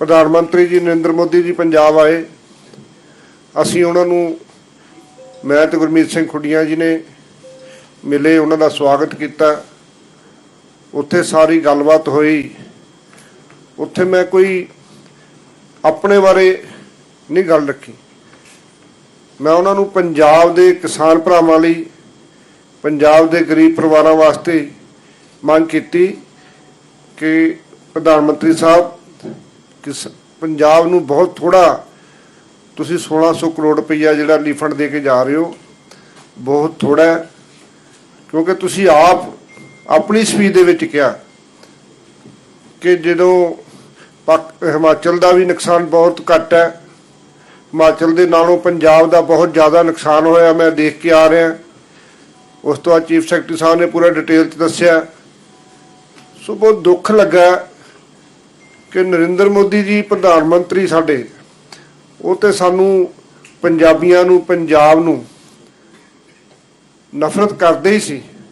ਪ੍ਰਧਾਨ ਮੰਤਰੀ ਜੀ, ਨਰਿੰਦਰ ਮੋਦੀ ਜੀ, ਪੰਜਾਬ ਆਏ। ਅਸੀਂ ਉਹਨਾਂ ਨੂੰ ਮੈਂ ਤੇ ਗੁਰਮੀਤ ਸਿੰਘ ਖੁੱਡੀਆਂ ਜੀ ਨੇ ਮਿਲੇ, ਉਹਨਾਂ ਦਾ ਸਵਾਗਤ ਕੀਤਾ। ਉੱਥੇ ਸਾਰੀ ਗੱਲਬਾਤ ਹੋਈ। ਉੱਥੇ ਮੈਂ ਕੋਈ ਆਪਣੇ ਬਾਰੇ ਨਹੀਂ ਗੱਲ ਰੱਖੀ। ਮੈਂ ਉਹਨਾਂ ਨੂੰ ਪੰਜਾਬ ਦੇ ਕਿਸਾਨ ਭਰਾਵਾਂ ਲਈ, ਪੰਜਾਬ ਦੇ ਗਰੀਬ ਪਰਿਵਾਰਾਂ ਵਾਸਤੇ ਮੰਗ ਕੀਤੀ ਕਿ ਪ੍ਰਧਾਨ ਮੰਤਰੀ ਸਾਹਿਬ ਕਿਸ ਪੰਜਾਬ ਨੂੰ ਬਹੁਤ ਥੋੜਾ ਤੁਸੀਂ 1600 ਕਰੋੜ ਰੁਪਈਆ ਜਿਹੜਾ ਰੀਫੰਡ ਦੇ ਕੇ ਜਾ ਰਹੇ ਹੋ, ਬਹੁਤ ਥੋੜਾ ਕਿਉਂਕਿ ਤੁਸੀਂ ਆਪ ਆਪਣੀ ਸਪੀਚ ਦੇ ਵਿੱਚ ਕਿਹਾ ਕਿ ਜਦੋਂ ਪਾਕ- ਹਿਮਾਚਲ ਦਾ ਵੀ ਨੁਕਸਾਨ ਬਹੁਤ ਘੱਟ ਹੈ, ਹਿਮਾਚਲ ਦੇ ਨਾਲੋਂ ਪੰਜਾਬ ਦਾ ਬਹੁਤ ਜ਼ਿਆਦਾ ਨੁਕਸਾਨ ਹੋਇਆ, ਮੈਂ ਦੇਖ ਕੇ ਆ ਰਿਹਾ। ਉਸ ਤੋਂ ਬਾਅਦ ਚੀਫ ਸੈਕਟਰੀ ਸਾਹਿਬ ਨੇ ਪੂਰਾ ਡਿਟੇਲ ਚ ਦੱਸਿਆ। ਸੋ ਬਹੁਤ ਦੁੱਖ ਲੱਗਾ ਕਿ ਨਰਿੰਦਰ ਮੋਦੀ ਜੀ ਪ੍ਰਧਾਨ ਮੰਤਰੀ ਸਾਡੇ, ਉਹ ਤੇ ਸਾਨੂੰ ਪੰਜਾਬੀਆਂ ਨੂੰ, ਪੰਜਾਬ ਨੂੰ ਨਫ਼ਰਤ ਕਰਦੇ ਹੀ ਸੀ।